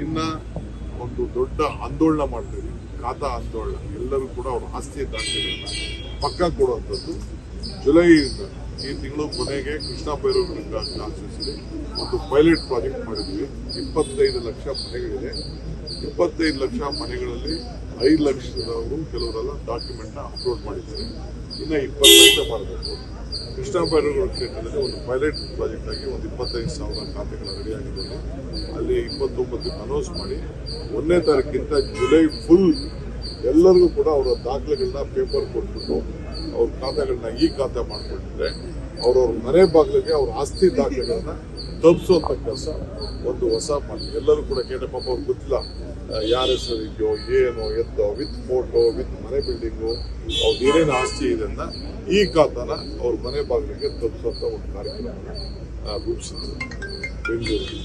ಇನ್ನ ಒಂದು ದೊಡ್ಡ ಆಂದೋಲನ ಮಾಡ್ತೀವಿ. ಖಾತಾ ಆಂದೋಲನ ಎಲ್ಲರೂ ಕೂಡ ಅವ್ರ ಆಸ್ತಿಯ ದಾಖಲೆಗಳನ್ನ ಪಕ್ಕ ಕೊಡುವಂಥದ್ದು ಜುಲೈ ಈ ತಿಂಗಳು ಕೊನೆಗೆ ಕೃಷ್ಣ ಬೈರೇಗೌಡ ಆಚರಿಸಿದೆ. ಒಂದು ಪೈಲಟ್ ಪ್ರಾಜೆಕ್ಟ್ ಮಾಡಿದ್ವಿ ಇಪ್ಪತ್ತೈದು ಲಕ್ಷ ಮನೆಗಳಿದೆ. ಇಪ್ಪತ್ತೈದು ಲಕ್ಷ ಮನೆಗಳಲ್ಲಿ ಐದು ಲಕ್ಷದವರು ಕೆಲವರೆಲ್ಲ ಡಾಕ್ಯುಮೆಂಟ್ನ ಅಪ್ಲೋಡ್ ಮಾಡಿದ್ದಾರೆ. ಇನ್ನು ಇಪ್ಪತ್ತು ಲಕ್ಷ ಮಾಡಬೇಕು. ಕೃಷ್ಣ ರೋಡ್ ಕ್ಷೇತ್ರದಲ್ಲಿ ಒಂದು ಪೈಲಟ್ ಪ್ರಾಜೆಕ್ಟ್ ಆಗಿ ಒಂದು ಇಪ್ಪತ್ತೈದು ಸಾವಿರ ಖಾತೆಗಳು ರೆಡಿ ಆಗಿದ್ದಾರೆ ಅಲ್ಲಿ ಇಪ್ಪತ್ತೊಂಬತ್ತಕ್ಕೆ ಅನೌನ್ಸ್ ಮಾಡಿ, ಒಂದನೇ ತಾರೀಕಿಂತ ಜುಲೈ ಫುಲ್ ಎಲ್ಲರಿಗೂ ಕೂಡ ಅವರ ದಾಖಲೆಗಳನ್ನ ಪೇಪರ್ ಕೊಟ್ಬಿಟ್ಟು ಅವ್ರ ಖಾತೆಗಳನ್ನ ಈ ಖಾತೆ ಮಾಡ್ಕೊಂಡಿದ್ರೆ ಅವ್ರವ್ರ ಮನೆ ಬಾಗಿಲಿಗೆ ಅವ್ರ ಆಸ್ತಿ ದಾಖಲೆಗಳನ್ನ ತಲುಪಿಸುವಂತ ಕೆಲಸ ಒಂದು ಹೊಸ ಮಾಡಿ ಎಲ್ಲರೂ ಕೂಡ ಕೇಳಿ ಪಾಪ ಅವ್ರಿಗೆ ಗೊತ್ತಿಲ್ಲ. ಯಾರ ಹೆಸರು ಇದೆಯೋ ಏನು ಎತ್ತೋ ವಿತ್ ಫೋಟೋ ವಿತ್ ಮನೆ ಬಿಲ್ಡಿಂಗು ಅವ್ರದ್ದು ಏನೇನು ಆಸ್ತಿ ಇದೆ ಅಂತ ಈ ಖಾತಾನ ಅವ್ರ ಮನೆ ಬಾಗಿಲಿಗೆ ತಪ್ಪಿಸುವಂತ ಒಂದು ಕಾರ್ಯಕ್ರಮ ಆ, ರೂಪಿಸಿದ್ರು. ಬೆಂಗಳೂರು.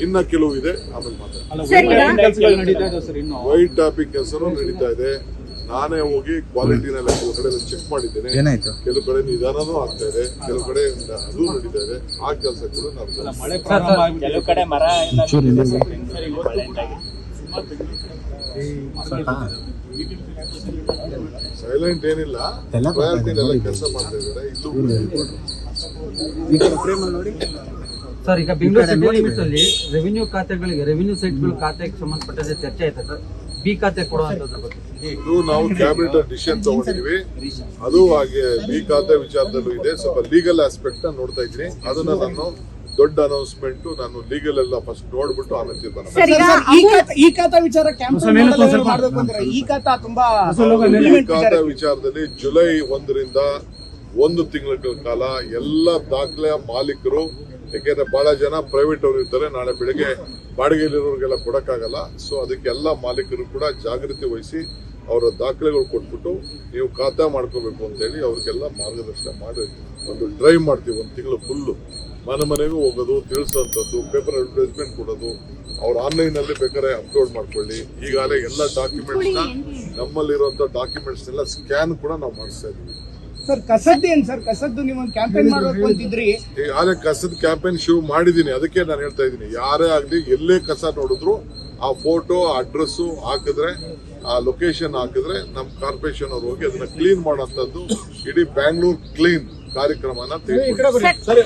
ಇನ್ನ ಕೆಲವು ಇದೆ ಆಮೇಲೆ ಮಾತಾಡ್ತಾರೆ ಸರ್, ಈಗ- ಕೆಲಸಗಳು ನಡೀತಾ ಸರ್ ಇನ್ನು. ವೈಟ್ ಟಾಪಿಕ್ ಹೆಸರು ನಡೀತಾ ಇದೆ. ನಾನೇ ಹೋಗಿ ಕ್ವಾಲಿಟಿನೆಲ್ಲ ಕೆಲವು ಕಡೆ ಚೆಕ್ ಮಾಡಿದ್ದೇನೆ. ಏನಾಯ್ತು? ಕೆಲವು ಕಡೆ ನಿಧಾನನೂ ಆಗ್ತಾ ಇದೆ. ಕೆಲವು ಕಡೆ ಅದು ನಡೀತಾ ಇದೆ. ಆ ಕೆಲಸ ಕೆಲವು ಕಡೆ ಮರ. ಸೈಲೆಂಟ್ ಏನಿಲ್ಲ. ಎಲ್ಲ ಕೆಲಸ ಮಾಡ್ತಾ ಇದ್ದಾರೆ. ಇದು. ಸರ್ ಈಗ ಬೆಂಗಳೂರು ರೆವಿನ್ಯೂ ಖಾತೆಗಳಿಗೆ ರೆವಿನ್ಯೂ ಸೈಟ್ಗಳ ಖಾತೆಗೆ ಸಂಬಂಧಪಟ್ಟಂತೆ ಚರ್ಚೆ ಆಯ್ತಾ ಸರ್? ಬಿ ಖಾತೆ ಕೊಡುವಂತದ್ರ ಬಗ್ಗೆ ಇದು ನಾವು ಕ್ಯಾಬಿನೆಟ್ ಡಿಸಿಷನ್ ತಗೊಂಡಿದೀವಿ ಅದು ಹಾಗೆ ಬಿ ಖಾತೆ ವಿಚಾರದಲ್ಲೂ ಇದೆ. ಸ್ವಲ್ಪ ಲೀಗಲ್ ಆಸ್ಪೆಕ್ಟ್ ನೋಡ್ತಾ ಇದ್ದೀನಿ. ಅದನ್ನ ನಾನು ದೊಡ್ಡ ಅನೌನ್ಸ್ಮೆಂಟ್ ನಾನು ಲೀಗಲ್ ಎಲ್ಲ ಫಸ್ಟ್ ನೋಡ್ಬಿಟ್ಟು ಆಮೇಲೆ ತೀರ್ಮಾನ ಈ ಖಾತಾ- ವಿಚಾರ ಈ ಖಾತಾ ತುಂಬಾ ಈ ವಿಚಾರದಲ್ಲಿ ಜುಲೈ ಒಂದರಿಂದ ಒಂದು ತಿಂಗಳ ಕಾಲ ಎಲ್ಲ ದಾಖಲೆಯ ಮಾಲೀಕರು ಯಾಕೆಂದ್ರೆ ಬಹಳ ಜನ ಪ್ರೈವೇಟ್ ಅವರು ಇರ್ತಾರೆ ನಾಳೆ ಬೆಳಿಗ್ಗೆ ಬಾಡಿಗೆಯಲ್ಲಿರೋರಿಗೆಲ್ಲ ಕೊಡಕ್ಕಾಗಲ್ಲ. ಸೊ ಅದಕ್ಕೆಲ್ಲ ಮಾಲೀಕರು ಕೂಡ ಜಾಗೃತಿ ವಹಿಸಿ ಅವರ ದಾಖಲೆಗಳು ಕೊಟ್ಬಿಟ್ಟು ನೀವು ಖಾತಾ ಮಾಡ್ಕೋಬೇಕು ಅಂತ ಹೇಳಿ ಅವ್ರಿಗೆಲ್ಲ ಮಾರ್ಗದರ್ಶನ ಮಾಡಿ ಒಂದು ಡ್ರೈವ್ ಮಾಡ್ತೀವಿ ಒಂದು ತಿಂಗಳು ಫುಲ್ಲು ಮನೆ ಮನೆಗೂ ಹೋಗೋದು ತಿಳಿಸೋಂಥದ್ದು ಪೇಪರ್ ಅಡ್ವರ್ಟೈಸ್ಮೆಂಟ್ ಕೊಡೋದು ಅವ್ರು ಆನ್ಲೈನ್ ಅಲ್ಲಿ ಬೇಕಾದ್ರೆ ಅಪ್ಲೋಡ್ ಮಾಡ್ಕೊಳ್ಳಿ. ಈಗಾಗಲೇ ಎಲ್ಲ ಡಾಕ್ಯುಮೆಂಟ್ಸ್ ನಮ್ಮಲ್ಲಿರುವಂಥ ಡಾಕ್ಯುಮೆಂಟ್ಸ್ ಎಲ್ಲ ಸ್ಕ್ಯಾನ್ ಕೂಡ ನಾವು ಮಾಡಿಸ್ತಾ ಇದ್ದೀವಿ. ಸರ್ ಕಸದ್ದು ಏನ್ ಸರ್? ಕಸದ್ದು ನೀವು ಒಂದು ಕ್ಯಾಂಪೇನ್ ಮಾಡಬೇಕು ಅಂತಿದ್ರಿ. ಈಗಾಗಲೇ ಕಸದ ಕ್ಯಾಂಪೇನ್ ಶಿವ್ ಮಾಡಿದ್ದೀನಿ ಅದಕ್ಕೆ ನಾನು ಹೇಳ್ತಾ ಇದ್ದೀನಿ ಯಾರೇ ಆಗಲಿ ಎಲ್ಲೇ ಕಸ ನೋಡಿದ್ರು ಆ ಫೋಟೋ ಅಡ್ರೆಸ್ ಹಾಕಿದ್ರೆ ಆ ಲೊಕೇಶನ್ ಹಾಕಿದ್ರೆ ನಮ್ಮ ಕಾರ್ಪೊರೇಷನ್ ಅವ್ರು ಹೋಗಿ ಅದನ್ನ ಕ್ಲೀನ್ ಮಾಡೋಂಥದ್ದು ಇಡೀ ಬ್ಯಾಂಗ್ಳೂರ್ ಕ್ಲೀನ್ ಕಾರ್ಯಕ್ರಮನ ತೆಗೆದುಕೊಂಡು ಸರ್